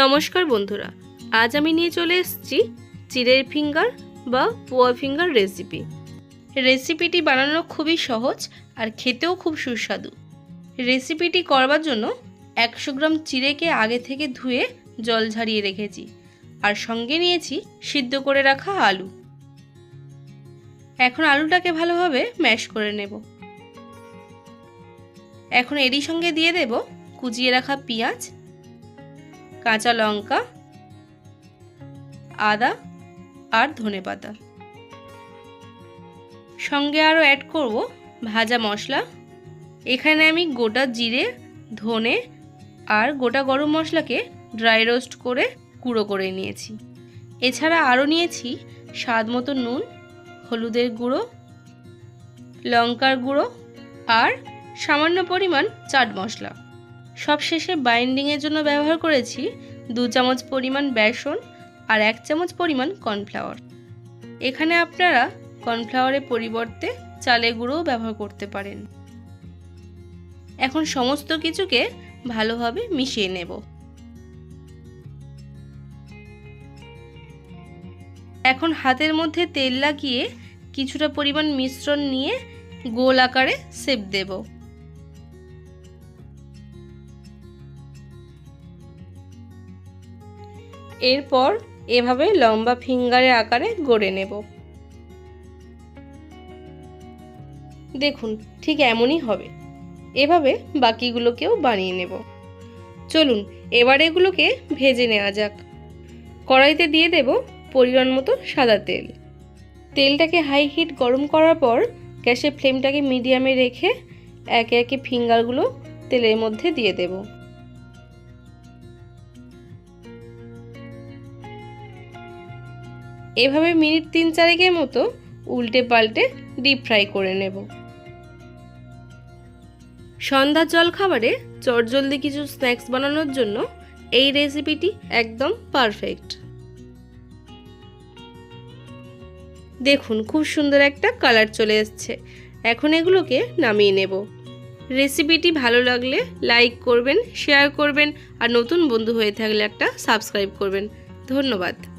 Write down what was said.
নমস্কার বন্ধুরা, আজ আমি নিয়ে চলে এসেছি চিড়ের ফিঙ্গার বা পোয়া ফিঙ্গার রেসিপি। রেসিপিটি বানানো খুবই সহজ আর খেতেও খুব সুস্বাদু। রেসিপিটি করবার জন্য একশো গ্রাম চিড়েকে আগে থেকে ধুয়ে জল ঝারিয়ে রেখেছি আর সঙ্গে নিয়েছি সিদ্ধ করে রাখা আলু। এখন আলুটাকে ভালোভাবে ম্যাশ করে নেব। এখন এরই সঙ্গে দিয়ে দেব কুচিয়ে রাখা পেঁয়াজ কাঁচা লঙ্কা, আদা আর ধনেপাতা সঙ্গে আরও অ্যাড করব ভাজা মশলা। এখানে আমি গোটা জিরে, ধনে আর গোটা গরম মশলাকে ড্রাই রোস্ট করে গুঁড়ো করে নিয়েছি। এছাড়া আরও নিয়েছি স্বাদ মতো নুন, হলুদের গুঁড়ো, লঙ্কার গুঁড়ো আর সামান্য পরিমাণ চাট মশলা। সবশেষে বাইন্ডিংয়ের জন্য ব্যবহার করেছি দু চামচ পরিমাণ বেসন আর এক চামচ পরিমাণ কর্নফ্লাওয়ার। এখানে আপনারা কর্নফ্লাওয়ারের পরিবর্তে চালের গুঁড়োও ব্যবহার করতে পারেন। এখন সমস্ত কিছুকে ভালোভাবে মিশিয়ে নেব। এখন হাতের মধ্যে তেল লাগিয়ে কিছুটা পরিমাণ মিশ্রণ নিয়ে গোল আকারে সেপ দেবো। এরপর এভাবে লম্বা ফিঙ্গারের আকারে গড়ে নেব। দেখুন, ঠিক এমনই হবে। এভাবে বাকিগুলোকেও বানিয়ে নেব। চলুন, এবার এগুলোকে ভেজে নেওয়া যাক। কড়াইতে দিয়ে দেব পরিমাণ মতো সাদা তেল। তেলটাকে হাই হিট গরম করার পর গ্যাসের ফ্লেমটাকে মিডিয়ামে রেখে একে একে ফিঙ্গারগুলো তেলের মধ্যে দিয়ে দেবো। এভাবে মিনিট তিন চারেকের মতো উল্টে পাল্টে ডিপ ফ্রাই করে নেব। সন্ধ্যার জলখাবারে চটজলদি কিছু স্ন্যাক্স বানানোর জন্য এই রেসিপিটি একদম পারফেক্ট দেখুন, খুব সুন্দর একটা কালার চলে এসছে। এখন এগুলোকে নামিয়ে নেব। রেসিপিটি ভালো লাগলে লাইক করবেন শেয়ার করবেন আর নতুন বন্ধু হয়ে থাকলে একটা সাবস্ক্রাইব করবেন। ধন্যবাদ।